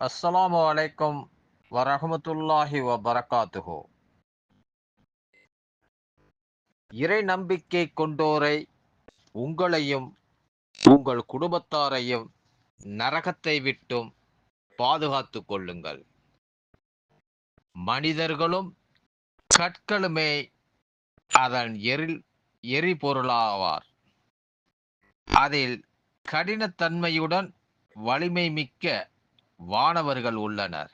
அஸ்ஸலாமு அலைக்கும் வரஹமத்துல்லாஹி வபரகாத்துஹு. இறை நம்பிக்கை கொண்டோரை உங்களையும் உங்கள் குடும்பத்தாரையும் நரகத்தை விட்டும் பாதுகாத்து கொள்ளுங்கள். மனிதர்களும் கற்களுமே அதன் எரில் எரிபொருளாவார். அதில் கடினத்தன்மையுடன் வலிமை மிக்க வானவர்கள் உள்ளனர்.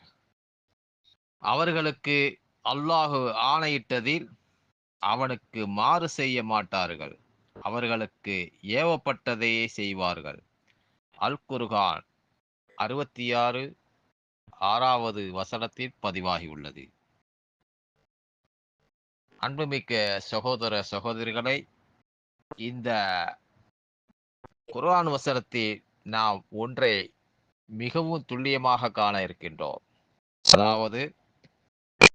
அவர்களுக்கு அல்லாஹு ஆணையிட்டதில் அவனுக்கு மாறு செய்ய மாட்டார்கள். அவர்களுக்கு ஏவப்பட்டதையே செய்வார்கள். அல் குர்கான் அறுபத்தி ஆறு ஆறாவது வசனத்தில் பதிவாகியுள்ளது. அன்புமிக்க சகோதர சகோதரிகளை இந்த குர்ஆன் வசனத்தில் நாம் ஒன்றை மிகவும் துல்லியமாக காண இருக்கின்றோம். அதாவது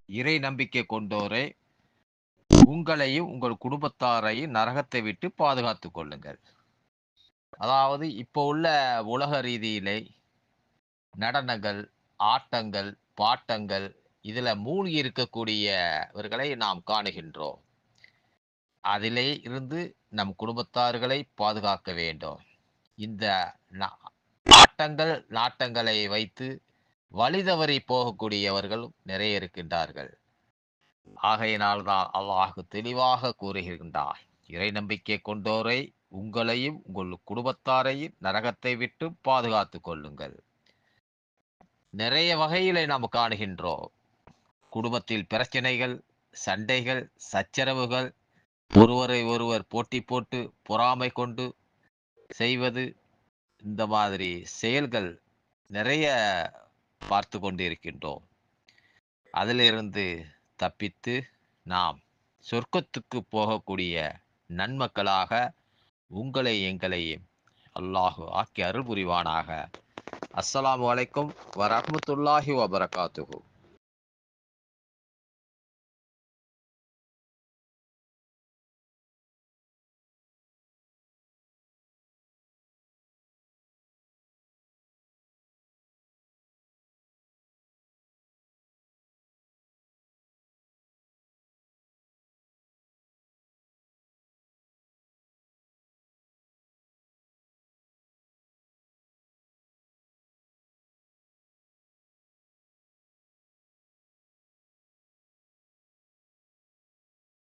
இறை நம்பிக்கை கொண்டோரை உங்களையும் உங்கள் குடும்பத்தாரையும் நரகத்தை விட்டு பாதுகாத்து கொள்ளுங்கள். அதாவது இப்போ உள்ள உலக ரீதியிலே நடனங்கள் ஆட்டங்கள் பாட்டங்கள் இதுல மூழ்கி இருக்கக்கூடியவர்களை நாம் காணுகின்றோம். அதிலே இருந்து நம் குடும்பத்தார்களை பாதுகாக்க வேண்டும். இந்த நா- ஆட்டங்கள் நாட்டங்களை வைத்து வழிதவறி போகக்கூடியவர்களும் நிறைய இருக்கின்றார்கள். ஆகையினால்தான் அல்லாஹு தெளிவாக கூறுகின்றார் இறை நம்பிக்கை கொண்டோரை உங்களையும் உங்கள் குடும்பத்தாரையும் நரகத்தை விட்டு பாதுகாத்து கொள்ளுங்கள். நிறைய வகையிலே நாம் காணுகின்றோம். குடும்பத்தில் பிரச்சனைகள் சண்டைகள் சச்சரவுகள் ஒருவரை ஒருவர் போட்டி போட்டு பொறாமை கொண்டு செய்வது இந்த மாதிரி செயல்கள் நிறைய பார்த்து கொண்டிருக்கின்றோம். அதிலிருந்து தப்பித்து நாம் சொர்க்கத்துக்கு போகக்கூடிய நன்மக்களாக உங்களை எங்களையும் அல்லாஹு ஆக்கி அருள் புரிவானாக அஸ்ஸலாமு அலைக்கும் வரமத்துல்லாஹி வபரகாத்துகு